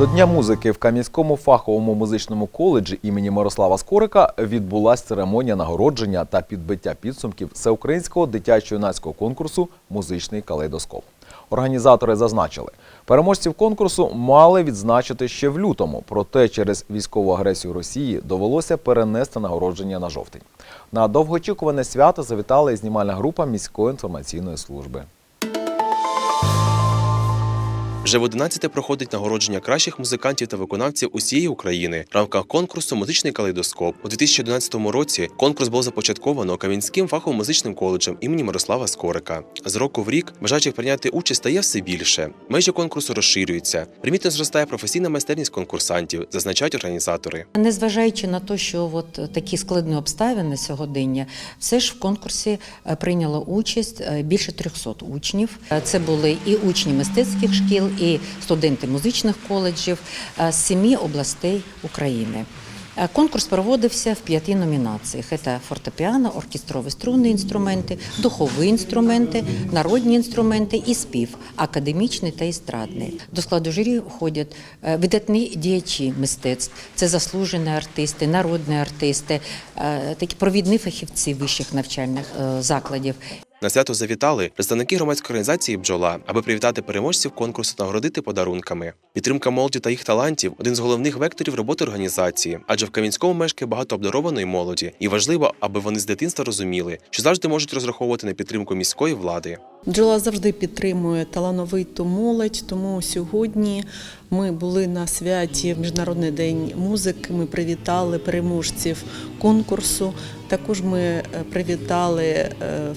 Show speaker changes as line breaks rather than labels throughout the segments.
До Дня музики в Кам'янському фаховому музичному коледжі імені Мирослава Скорика відбулася церемонія нагородження та підбиття підсумків всеукраїнського дитячо-юнацького конкурсу Музичний калейдоскоп. Організатори зазначили, переможців конкурсу мали відзначити ще в лютому, проте через військову агресію Росії довелося перенести нагородження на жовтень. На довгоочікуване свято завітала і знімальна група міської інформаційної служби.
Вже в 11-те проходить нагородження кращих музикантів та виконавців усієї України в рамках конкурсу Музичний калейдоскоп. У 2011 році конкурс був започатковано Кам'янським фаховим музичним коледжем імені Мирослава Скорика. З року в рік бажаючих прийняти участь стає все більше. Межі конкурсу розширюються. Примітно зростає професійна майстерність конкурсантів, зазначають організатори.
Незважаючи на те, що от такі складні обставини сьогодення, все ж в конкурсі е, прийняло участь е, більше 300 учнів. Е, Це були і учні мистецьких шкіл, і студенти музичних коледжів е, з семи областей України. Е, Конкурс проводився в п'яти номінаціях: це фортепіано, оркестрові струнні інструменти, духові інструменти, народні інструменти і спів, академічний та естрадний. До складу журі входять е, видатні діячі мистецтв, це заслужені артисти, народні артисти, такі провідні фахівці вищих навчальних закладів.
На свято завітали представники громадської організації Бджола, аби привітати переможців конкурсу та нагородити подарунками. Підтримка молоді та їх талантів один з головних векторів роботи організації, адже в Кам'янському мешкає багато обдарованої молоді, і важливо, аби вони з дитинства розуміли, що завжди можуть розраховувати на підтримку міської влади.
Бджола завжди підтримує талановиту молодь, тому сьогодні ми були на святі Міжнародний день музики. Ми привітали переможців конкурсу. Також ми е, привітали е,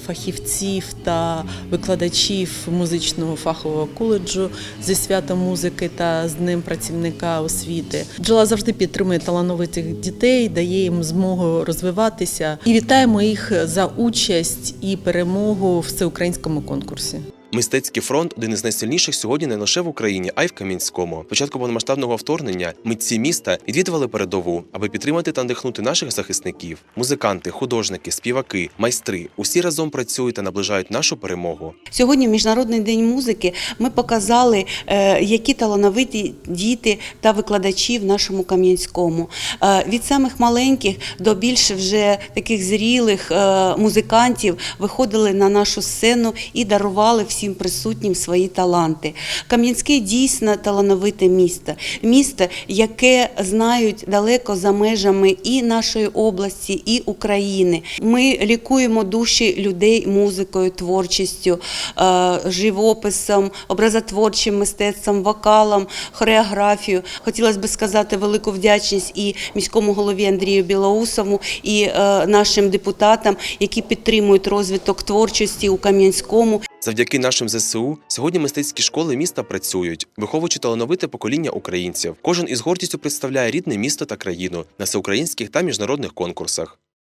фахівців та викладачів музичного фахового коледжу зі святом музики та з ним працівника освіти. Джела завжди підтримує талановитих дітей, дає їм змогу розвиватися. І вітаємо їх за участь і перемогу в всеукраїнському конкурсі.
Мистецький фронт один із найсильніших сьогодні не лише в Україні, а й в Кам'янському. Початку повномасштабного вторгнення митці міста відвідували передову, аби підтримати та надихнути наших захисників. Музиканти, художники, співаки, майстри усі разом працюють та наближають нашу перемогу.
Сьогодні, в Міжнародний день музики, ми показали, е, які талановиті діти та викладачі в нашому Кам'янському. Е, Від самих маленьких до більш вже таких зрілих е, музикантів виходили на нашу сцену і дарували всім присутнім свої таланти. Кам'янське дійсно талановите місто, місто, яке знають далеко за межами і нашої області, і України. Ми лікуємо душі людей музикою, творчістю, е, живописом, образотворчим мистецтвом, вокалом, хореографією. Хотілося б сказати велику вдячність і міському голові Андрію Білоусову, і е, нашим депутатам, які підтримують розвиток творчості у Кам'янському.
Завдяки нашим ЗСУ сьогодні мистецькі школи міста працюють, виховуючи талановите покоління українців. Кожен із гордістю представляє рідне місто та країну на всеукраїнських та міжнародних конкурсах.